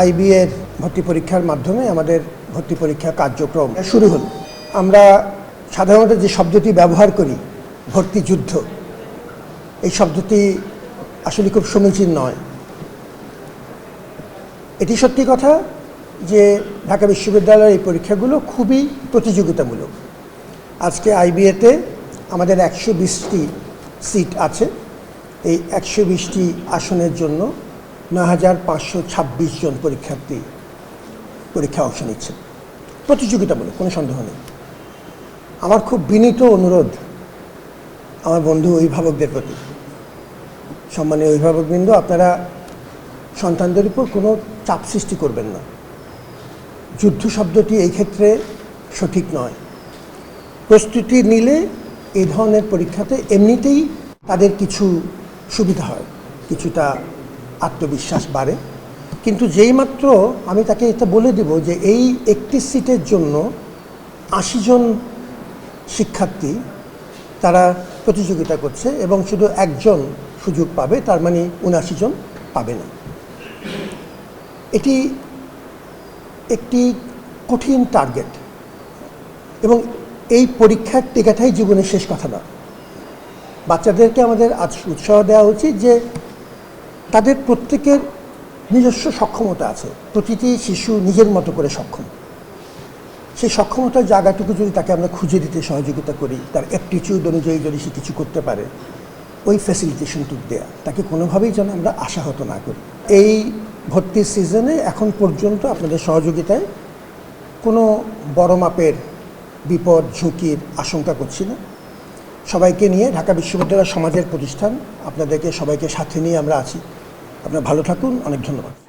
IB এর ভর্তি পরীক্ষার মাধ্যমে আমাদের ভর্তি পরীক্ষা কার্যক্রম শুরু হল। আমরা সাধারণত যে শব্দটি ব্যবহার করি, ভর্তি যুদ্ধ, এই শব্দটি আসলে খুব সমীচীন নয়। এটি সত্যি কথা যে ঢাকা বিশ্ববিদ্যালয়ের এই পরীক্ষাগুলো খুবই প্রতিযোগিতামূলক। আজকে আইবিএতে আমাদের একশো বিশটি সিট আছে। এই একশো বিশটি আসনের জন্য নয় হাজার পাঁচশো ছাব্বিশ জন পরীক্ষার্থী পরীক্ষা অংশ নিচ্ছে। প্রতিযোগিতামূলক, কোনো সন্দেহ নেই। আমার খুব বিনীত অনুরোধ আমার বন্ধু অভিভাবকদের প্রতি। সম্মানীয় অভিভাবকবৃন্দ, আপনারা সন্তানদের উপর কোনো চাপ সৃষ্টি করবেন না। যুদ্ধ শব্দটি এই ক্ষেত্রে সঠিক নয়। প্রস্তুতি নিলে এই ধরনের পরীক্ষাতে এমনিতেই তাদের কিছু সুবিধা হয়, কিছুটা আত্মবিশ্বাস বাড়ে। কিন্তু যেই মাত্র আমি তাকে এটা বলে দেব যে এই একটি সিটের জন্য আশি জন শিক্ষার্থী তারা প্রতিযোগিতা করছে এবং শুধু একজন সুযোগ পাবে, তার মানে উনআশি জন পাবে না। এটি একটি কঠিন টার্গেট এবং এই পরীক্ষার টেকাটাই জীবনের শেষ কথা না বাচ্চাদেরকে আমাদের আজ উৎসাহ দেওয়া উচিত যে তাদের প্রত্যেকের নিজস্ব সক্ষমতা আছে। প্রতিটি শিশু নিজের মতো করে সক্ষম। সেই সক্ষমতার জায়গাটুকু যদি তাকে আমরা খুঁজে দিতে সহযোগিতা করি, তার অ্যাপটিচিউড অনুযায়ী যদি সে কিছু করতে পারে, ওই ফ্যাসিলিটেশনটুকু দেয়া, তাকে কোনোভাবেই যেন আমরা আশাহত না করি। এই ভর্তির সিজনে এখন পর্যন্ত আপনাদের সহযোগিতায় কোনো বড় মাপের বিপদ, ঝুঁকির আশঙ্কা করছি না। সবাইকে নিয়ে ঢাকা বিশ্ববিদ্যালয় সমাজের প্রতিষ্ঠান, আপনাদেরকে সবাইকে সাথে নিয়ে আমরা আছি। আপনারা ভালো থাকুন অনেক ধন্যবাদ।